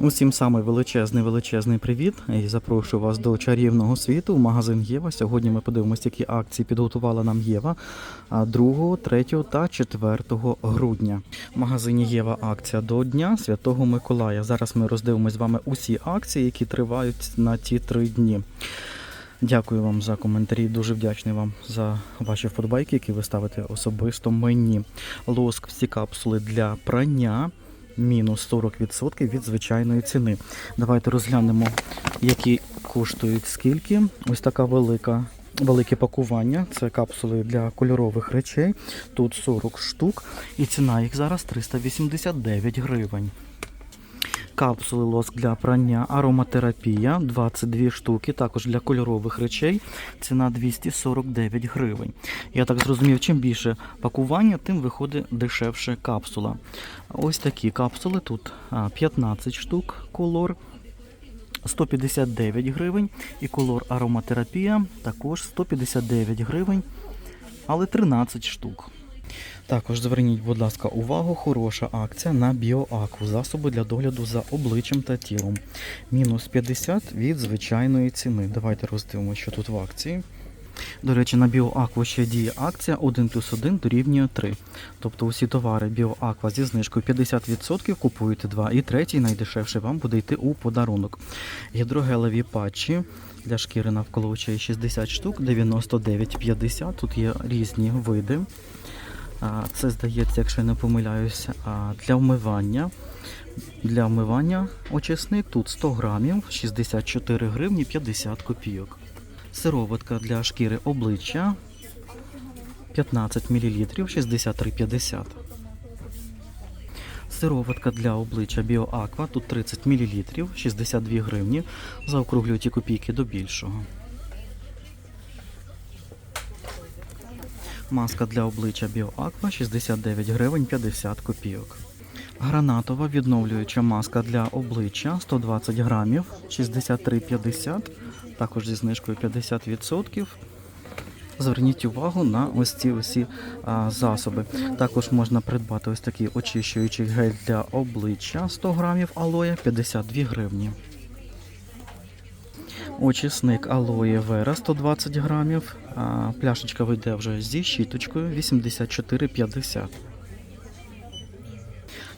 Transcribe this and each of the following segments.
Усім самий величезний величезний привіт і запрошую вас до чарівного світу в магазин Єва. Сьогодні ми подивимося, які акції підготувала нам Єва 2, 3 та 4 грудня. В магазині Єва акція до Дня Святого Миколая. Зараз ми роздивимося з вами усі акції, які тривають на ті три дні. Дякую вам за коментарі. Дуже вдячний вам за ваші вподобайки, які ви ставите особисто мені. Лоск всі капсули для прання. Мінус 40% від звичайної ціни. Давайте розглянемо, які коштують скільки. Ось така велика. Велике пакування, це капсули для кольорових речей. Тут 40 штук, і ціна їх зараз 389 гривень. Капсули лоск для прання, ароматерапія 22 штуки, також для кольорових речей. Ціна 249 гривень. Я так зрозумів, чим більше пакування, тим виходить дешевше капсула. Ось такі капсули тут 15 штук колор. 159 гривень і колор ароматерапія також 159 гривень, але 13 штук. Також зверніть, будь ласка, увагу, хороша акція на біоакву, засоби для догляду за обличчям та тілом. Мінус 50 від звичайної ціни. Давайте роздивимося, що тут в акції. До речі, на біоакву ще діє акція 1 плюс 1 дорівнює 3. Тобто усі товари біоаква зі знижкою 50% купуєте 2 і третій найдешевший вам буде йти у подарунок. Гідрогелеві патчі для шкіри навколо очей 60 штук, 99,50. Тут є різні види. Це здається, якщо я не помиляюся, для вмивання. Для вмивання очисник тут 100 грамів, 64 гривні 50 копійок. Сироватка для шкіри обличчя 15 мл 63,50. Сироватка для обличчя BioAqua, тут 30 мл 62 гривні. Заокруглюйте копійки до більшого. Маска для обличчя BioAqua 69 гривень 50 копійок. Гранатова відновлююча маска для обличчя 120 грамів 63,50, також зі знижкою 50%. Зверніть увагу на ось ці усі засоби. Також можна придбати ось такий очищуючий гель для обличчя 100 грамів алоє 52 гривні. Очисник алоє вера 120 грамів. А, пляшечка вийде вже зі щіточкою 84,50.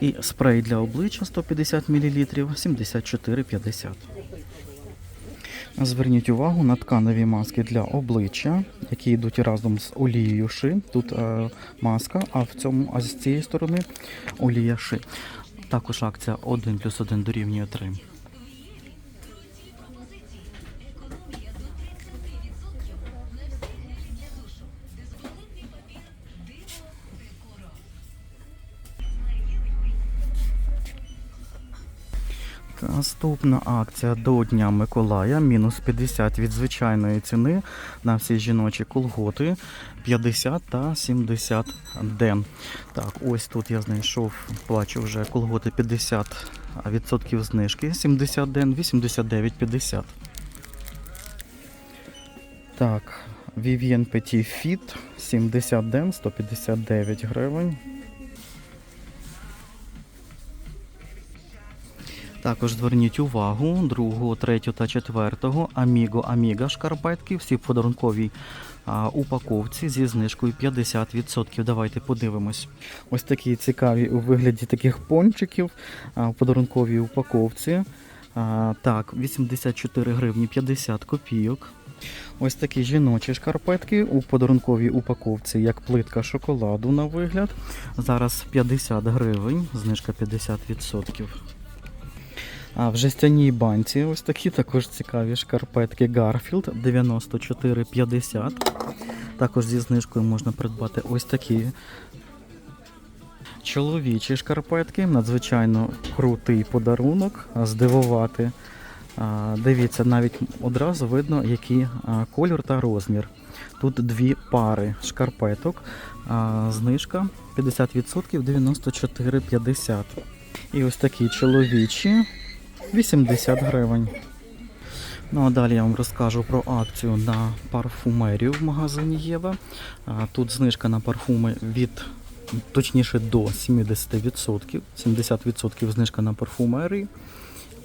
І спрей для обличчя 150 мл 74,50. Зверніть увагу на тканеві маски для обличчя, які йдуть разом з олією ши. Тут е, маска, а в цьому, а з цієї сторони олія ши. Також акція 1 плюс 1 дорівнює 3. Наступна акція до Дня Миколая. Мінус 50 від звичайної ціни на всі жіночі колготи 50 та 70 ден. Так, ось тут я знайшов, плачу вже колготи 50% знижки, 70 ден, 89,50. Так, Vivien Petit Fit 70 ден, 159 гривень. Також зверніть увагу 2, 3 та 4 Amigo Amiga шкарпетки, всі в подарунковій а, упаковці зі знижкою 50%. Давайте подивимось. Ось такі цікаві у вигляді таких пончиків а, в подарунковій упаковці. А, так, 84 гривні 50 копійок. Ось такі жіночі шкарпетки у подарунковій упаковці, як плитка шоколаду на вигляд. Зараз 50 гривень, знижка 50%. А в жестяній банці ось такі також цікаві шкарпетки Garfield 94,50. Також зі знижкою можна придбати ось такі чоловічі шкарпетки. Надзвичайно крутий подарунок. Здивувати. Дивіться, навіть одразу видно, який кольор та розмір. Тут дві пари шкарпеток. Знижка 50% 94,50. І ось такі чоловічі 80 гривень. Ну а далі я вам розкажу про акцію на парфумерію в магазині Єва. Тут знижка на парфуми від точніше до 70%. 70% знижка на парфумерії.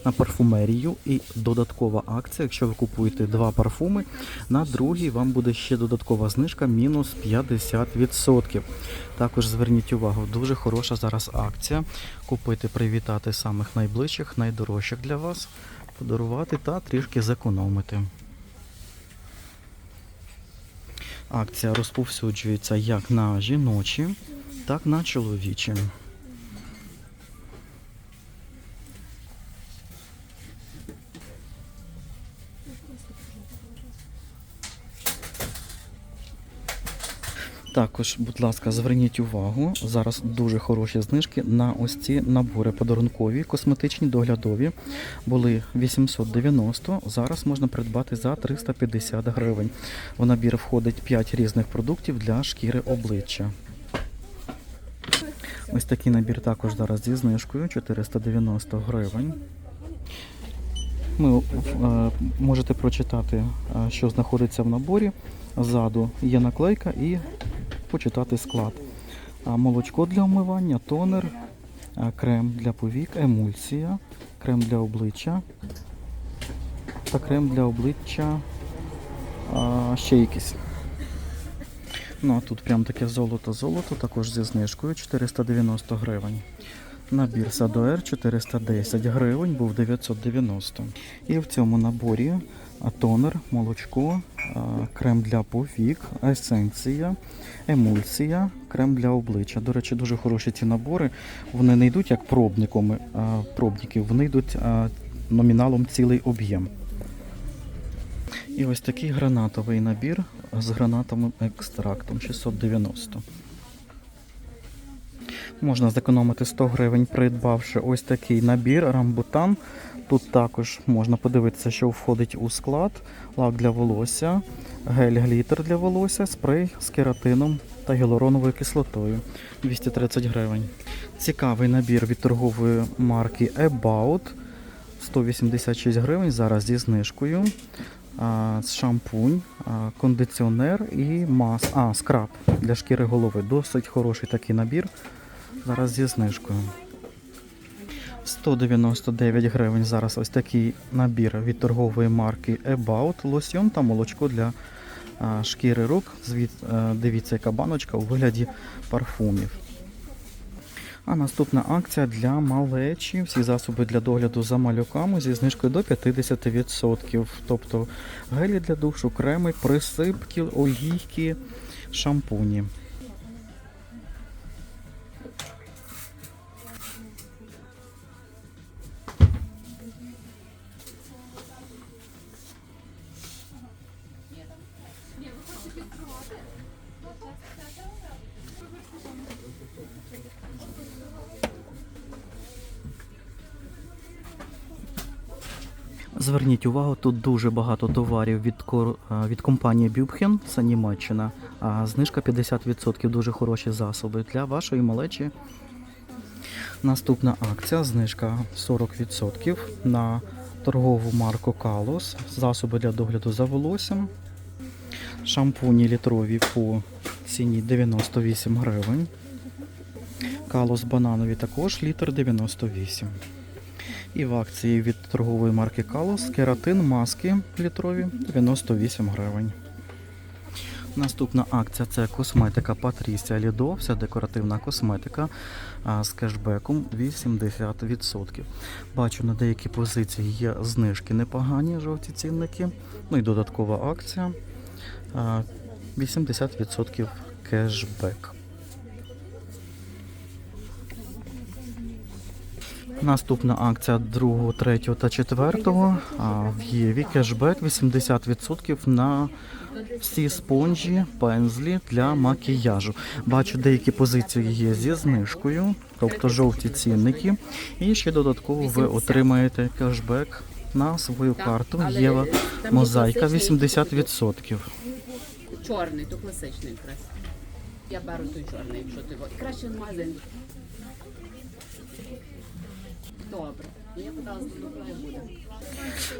На парфумерію і додаткова акція. Якщо ви купуєте два парфуми, на другий вам буде ще додаткова знижка мінус 50%. Також зверніть увагу, дуже хороша зараз акція. Купити, привітати самих найближчих, найдорожчих для вас, подарувати та трішки зекономити. Акція розповсюджується як на жіночі, так на чоловічі. Також, будь ласка, зверніть увагу. Зараз дуже хороші знижки на ось ці набори подарункові, косметичні, доглядові. Були 890, зараз можна придбати за 350 гривень. В набір входить 5 різних продуктів для шкіри обличчя. Ось такий набір також зараз зі знижкою 490 гривень. Ми е, можете прочитати, е, що знаходиться в наборі. Ззаду є наклейка і почитати склад. Молочко для вмивання, тонер, крем для повік, емульсія, крем для обличчя та крем для обличчя ще якийсь. Ну а тут прям таке золото-золото, також зі знижкою 490 гривень. Набір Садоер 410 гривень, був 990. І в цьому наборі тонер, молочко, крем для повік, есенція, емульсія, крем для обличчя. До речі, дуже хороші ці набори. Вони не йдуть як пробниками, а, пробники, вони йдуть номіналом цілий об'єм. І ось такий гранатовий набір з гранатовим екстрактом 690. Можна зекономити 100 гривень, придбавши ось такий набір рамбутан. Тут також можна подивитися, що входить у склад: лак для волосся, гель-глітер для волосся, спрей з кератином та гіалуроновою кислотою 230 гривень. Цікавий набір від торгової марки About 186 гривень. Зараз зі знижкою. Шампунь, кондиціонер і мас. А, скраб для шкіри голови. Досить хороший такий набір. Зараз зі знижкою. 199 гривень зараз ось такий набір від торгової марки About, лосьйон та молочко для а, шкіри рук. Звід, е, дивіться, яка баночка у вигляді парфумів. А наступна акція для малечі. Всі засоби для догляду за малюками зі знижкою до 50%. Тобто гелі для душу, креми, присипки, олійки, шампуні. Зверніть увагу, тут дуже багато товарів від, від компанії Бюбхен, це Німеччина. А знижка 50%, дуже хороші засоби для вашої малечі. Наступна акція, знижка 40% на торгову марку Калос, засоби для догляду за волоссям. Шампуні літрові по ціні 98 гривень. Калос бананові також літр 98. І в акції від торгової марки Калос кератин маски літрові 98 гривень. Наступна акція це косметика Patricia Lido, вся декоративна косметика з кешбеком 80%. Бачу, на деякі позиції є знижки непогані, жовті цінники. Ну і додаткова акція 80% кешбек. Наступна акція 2, 3 та 4 а, в Єві кешбек 80% на всі спонжі, пензлі для макіяжу. Бачу, деякі позиції є зі знижкою, тобто жовті цінники. І ще додатково ви отримаєте кешбек на свою карту. Єва там мозаїка 80%. Чорний, то класичний якраз. Я беру той чорний, якщо ти краще в магазин. Добре. Я питала, буде.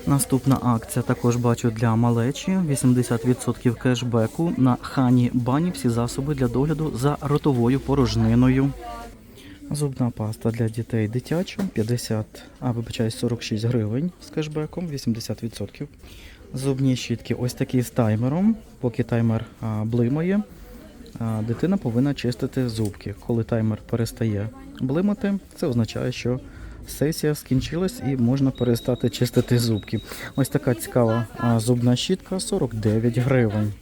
Наступна акція також бачу для малечі 80% кешбеку на хані бані всі засоби для догляду за ротовою порожниною. Зубна паста для дітей дитяча 50, а вибачаю, 46 гривень з кешбеком, 80%. Зубні щітки ось такі з таймером. Поки таймер а, блимає, а, дитина повинна чистити зубки. Коли таймер перестає блимати, це означає, що сесія скінчилась і можна перестати чистити зубки. Ось така цікава зубна щітка 49 гривень.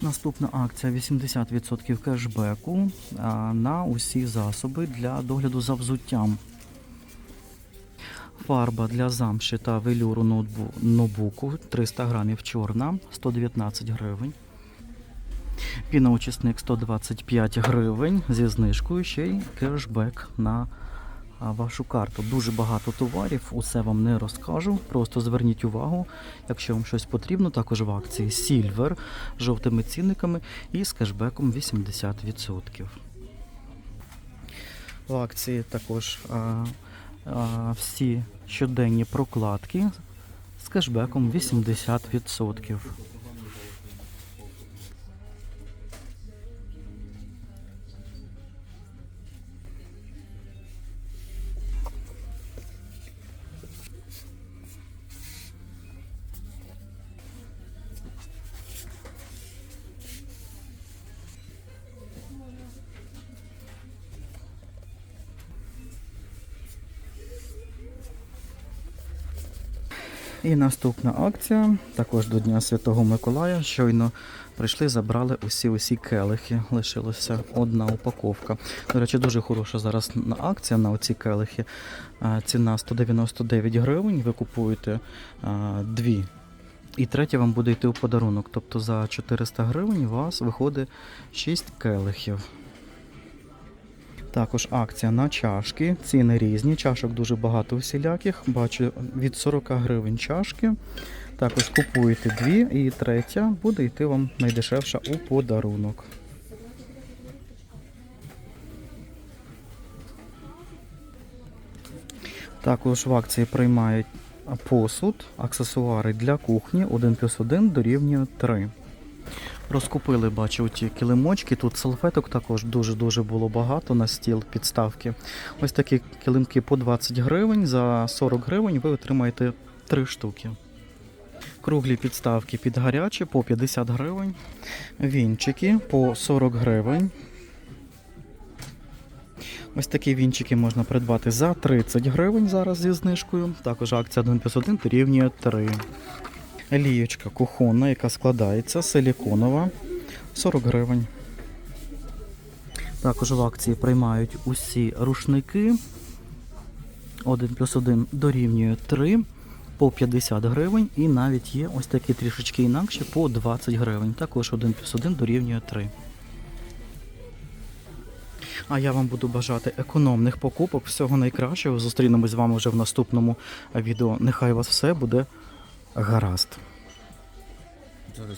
Наступна акція 80% кешбеку на усі засоби для догляду за взуттям. Фарба для замші та велюру ноутбу- ноутбуку 300 грамів чорна 119 гривень. Піноочисник 125 гривень зі знижкою ще й кешбек на вашу карту. Дуже багато товарів, усе вам не розкажу. Просто зверніть увагу, якщо вам щось потрібно, також в акції Silver з жовтими цінниками і з кешбеком 80%. В акції також а, а, всі щоденні прокладки з кешбеком 80%. І наступна акція, також до Дня Святого Миколая. Щойно прийшли, забрали усі усі келихи. Лишилася одна упаковка. До речі, дуже хороша зараз акція на оці келихи. Ціна 199 гривень. Ви купуєте дві. І третя вам буде йти у подарунок. Тобто за 400 гривень у вас виходить 6 келихів. Також акція на чашки. Ціни різні. Чашок дуже багато всіляких. Бачу від 40 гривень чашки. Також купуєте дві, і третя буде йти вам найдешевша у подарунок. Також в акції приймають посуд, аксесуари для кухні 1 плюс 1 дорівнює 3. Розкупили, бачу, ті килимочки. Тут салфеток також дуже-дуже було багато на стіл підставки. Ось такі килимки по 20 гривень. За 40 гривень ви отримаєте 3 штуки. Круглі підставки під гарячі по 50 гривень. Вінчики по 40 гривень. Ось такі вінчики можна придбати за 30 гривень зараз зі знижкою. Також акція 1 плюс 1 дорівнює 3. Лієчка кухонна, яка складається, силіконова, 40 гривень. Також в акції приймають усі рушники. 1 плюс 1 дорівнює 3 по 50 гривень. І навіть є ось такі трішечки інакші по 20 гривень. Також 1 плюс 1 дорівнює 3. А я вам буду бажати економних покупок, всього найкращого. Зустрінемось з вами вже в наступному відео. Нехай вас все буде гаразд. Зараз